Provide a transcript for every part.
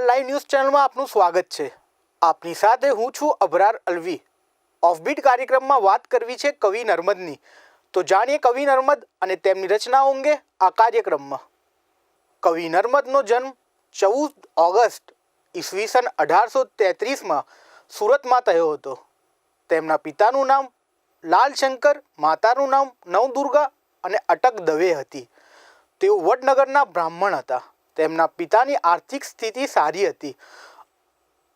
અખબાર live news ચેનલમાં આપનું સ્વાગત છે. આપની સાથે હું છું અભરાર અલવી. ઓફબીટ કાર્યક્રમમાં વાત કરવી છે કવિ નર્મદની. તો જાણીએ કવિ નર્મદ અને તેમની રચનાઓ અંગે આ કાર્યક્રમમાં. કવિ નર્મદનો જન્મ ચૌદ ઓગસ્ટ ઈસવીસન અઢારસો તેત્રીસમાં સુરતમાં થયો હતો. તેમના પિતાનું નામ લાલશંકર, માતાનું નામ નવદુર્ગા અને અટક દવે હતી. તેઓ વડનગરના બ્રાહ્મણ હતા. તેમના પિતાની આર્થિક સ્થિતિ સારી હતી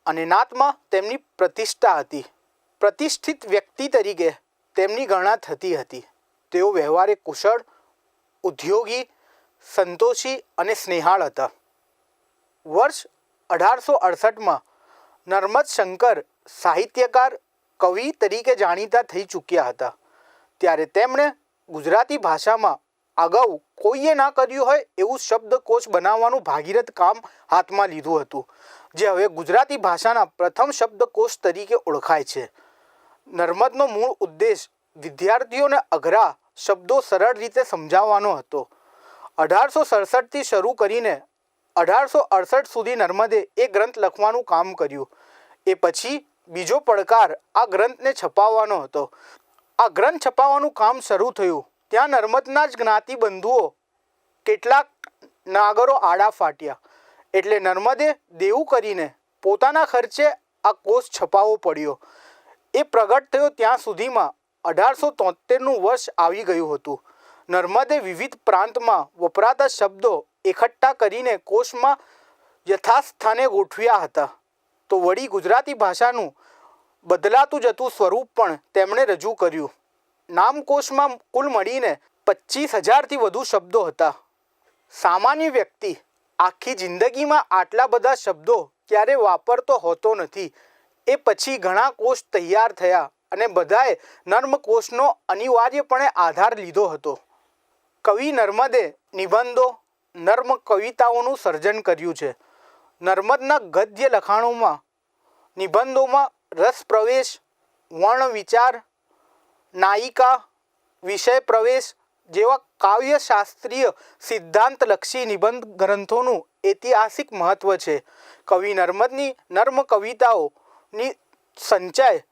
અને નાતમાં તેમની પ્રતિષ્ઠા હતી. પ્રતિષ્ઠિત વ્યક્તિ તરીકે તેમની ગણના થતી હતી. તેઓ વ્યવહારે કુશળ, ઉદ્યોગી, સંતોષી અને સ્નેહાળ હતા. વર્ષ અઢારસો અડસઠમાં નર્મદ શંકર સાહિત્યકાર, કવિ તરીકે જાણીતા થઈ ચૂક્યા હતા. ત્યારે તેમણે ગુજરાતી ભાષામાં અગાઉ કોઈએ ના કર્યું હોય એવું શબ્દકોશ બનાવવાનું ભાગીરથ કામ હાથમાં લીધું હતું, જે હવે ગુજરાતી ભાષાના પ્રથમ શબ્દકોશ તરીકે ઓળખાય છે. નર્મદનો મૂળ ઉદ્દેશ વિદ્યાર્થીઓને અઘરા શબ્દો સરળ રીતે સમજાવવાનો હતો. અઢારસો સડસઠથી શરૂ કરીને અઢારસો અડસઠ સુધી નર્મદે એ ગ્રંથ લખવાનું કામ કર્યું. એ પછી બીજો પડકાર આ ગ્રંથને છપાવવાનો હતો. આ ગ્રંથ છપાવવાનું કામ શરૂ થયું. ત્યાં નર્મદના જ જ્ઞાતિ બંધુઓ કેટલાક નાગરો આડા ફાટ્યા. એટલે નર્મદે દેવું કરીને પોતાના ખર્ચે આ કોષ છપાવવો પડ્યો. એ પ્રગટ થયો ત્યાં સુધીમાં અઢારસો તોતેરનું વર્ષ આવી ગયું હતું. નર્મદે વિવિધ પ્રાંતમાં વપરાતા શબ્દો એકઠા કરીને કોષમાં યથાસ્થાને ગોઠવ્યા હતા. તો વળી ગુજરાતી ભાષાનું બદલાતું જતું સ્વરૂપ પણ તેમણે રજૂ કર્યું. નામકોશમાં કુલ મળીને પચીસ હજારથી વધુ શબ્દો હતા. સામાન્ય વ્યક્તિ આખી જિંદગીમાં આટલા બધા શબ્દો ક્યારે વાપરતો હોતો નથી. એ પછી ઘણા કોષ તૈયાર થયા અને બધાએ નર્મકોષનો અનિવાર્યપણે આધાર લીધો હતો. કવિ નર્મદે નિબંધો, નર્મ કવિતાઓનું સર્જન કર્યું છે. નર્મદના ગદ્ય લખાણોમાં, નિબંધોમાં રસ પ્રવેશ વર્ણ વિચાર નાયિકા, વિષય પ્રવેશ જેવા કાવ્યશાસ્ત્રીય સિદ્ધાંતલક્ષી નિબંધ ગ્રંથોનું ઐતિહાસિક મહત્વ છે. કવિ નર્મદની નર્મ કવિતાઓની સંચય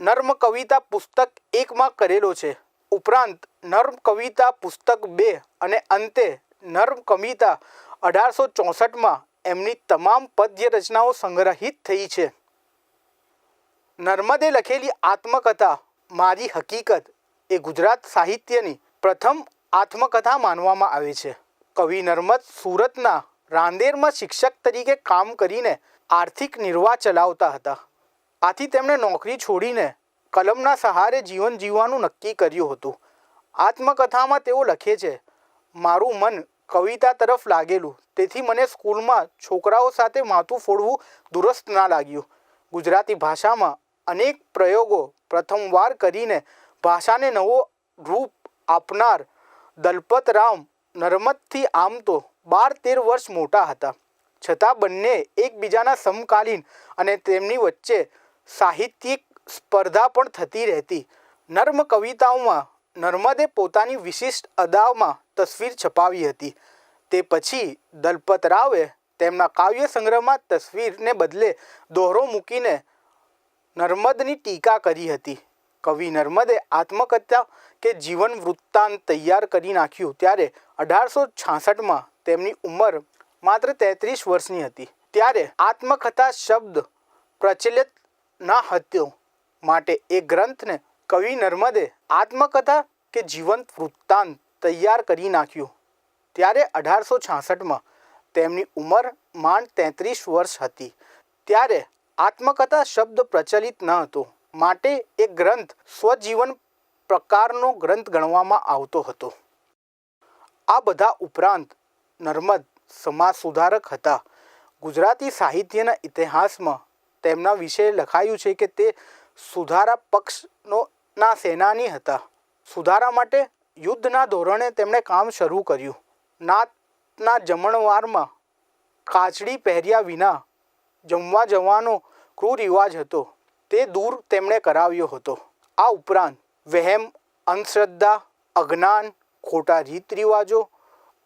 નર્મ કવિતા પુસ્તક એકમાં કરેલો છે. ઉપરાંત નર્મ કવિતા પુસ્તક બે અને અંતે નર્મ કવિતા અઢારસો ચોસઠમાં એમની તમામ પદ્ય રચનાઓ સંગ્રહિત થઈ છે. નર્મદે લખેલી આત્મકથા મારી હકીકત એ ગુજરાત સાહિત્યની પ્રથમ આત્મકથા માનવામાં આવે છે. કવિ નર્મદ સુરતના રાંદેરમાં શિક્ષક તરીકે કામ કરીને આર્થિક નિર્વાહ ચલાવતા હતા. આથી તેમણે નોકરી છોડીને કલમના સહારે જીવન જીવવાનું નક્કી કર્યું હતું. આત્મકથામાં તેઓ લખે છે, મારું મન કવિતા તરફ લાગેલું, તેથી મને સ્કૂલમાં છોકરાઓ સાથે માથું ફોડવું દુરસ્ત ના લાગ્યું. ગુજરાતી ભાષામાં અનેક પ્રયોગો પ્રથમવાર કરીને ભાષાને નવો રૂપ આપનાર દલપતરામ નર્મદથી આમ તો બાર તેર વર્ષ મોટા હતા. છતાં બંને એકબીજાના સમકાલીન અને તેમની વચ્ચે સાહિત્યિક સ્પર્ધા પણ થતી રહેતી. નર્મ કવિતાઓમાં નર્મદે પોતાની વિશિષ્ટ અદામાં તસવીર છપાવી હતી. તે પછી દલપતરાવે તેમના કાવ્ય સંગ્રહમાં તસવીરને બદલે દોહરો મૂકીને નર્મદની ટીકા કરી હતી. કવિ નર્મદે આત્મકથા કે જીવન વૃત્તાંત તૈયાર કરી નાખ્યું ત્યારે અઢારસો છાસઠમાં તેમની ઉંમર માત્ર તેત્રીસ વર્ષની હતી. ત્યારે આત્મકથા શબ્દ પ્રચલિત ના હતો માટે એ ગ્રંથને કવિ નર્મદે આત્મકથા કે જીવંત વૃત્તાંત તૈયાર કરી નાખ્યું. ત્યારે અઢારસો છાસઠમાં તેમની ઉંમર માંડ તેત્રીસ વર્ષ હતી. ત્યારે આત્મકથા શબ્દ પ્રચલિત ન હતો. માટે એ ગ્રંથ સ્વજીવન પ્રકારનો ગ્રંથ ગણવામાં આવતો હતો. આ બધા ઉપરાંત નર્મદ સમાજ સુધારક હતા. ગુજરાતી સાહિત્યના ઇતિહાસમાં તેમના વિશે લખાયું છે કે તે સુધારા પક્ષનો ના સેનાની હતા. સુધારા માટે યુદ્ધના ધોરણે તેમણે કામ શરૂ કર્યું. નાતના જમણવારમાં કાચડી પહેર્યા વિના જમવા જવાનો કુરિવાજ હતો. તે દૂર તેમણે કરાવ્યો હતો. આ ઉપરાંત વહેમ, અંધશ્રદ્ધા, અજ્ઞાન, ખોટા રીત રિવાજો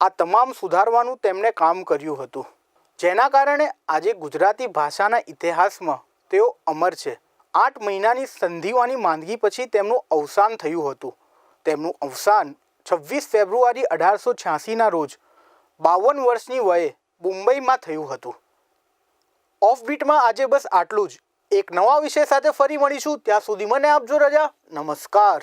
આ તમામ સુધારવાનું તેમણે કામ કર્યું હતું. જેના કારણે આજે ગુજરાતી ભાષાના ઇતિહાસમાં તેઓ અમર છે. આઠ મહિનાની સંધિવાની માંદગી પછી તેમનું અવસાન થયું હતું. તેમનું અવસાન છવ્વીસ ફેબ્રુઆરી અઢારસો છ્યાસીના રોજ બાવન વર્ષની વયે મુંબઈમાં થયું હતું. ઓફબીટમાં આજે બસ આટલું જ. એક નવા વિષય સાથે ફરી મળીશું. ત્યાં સુધી મને આપજો રજા. નમસ્કાર.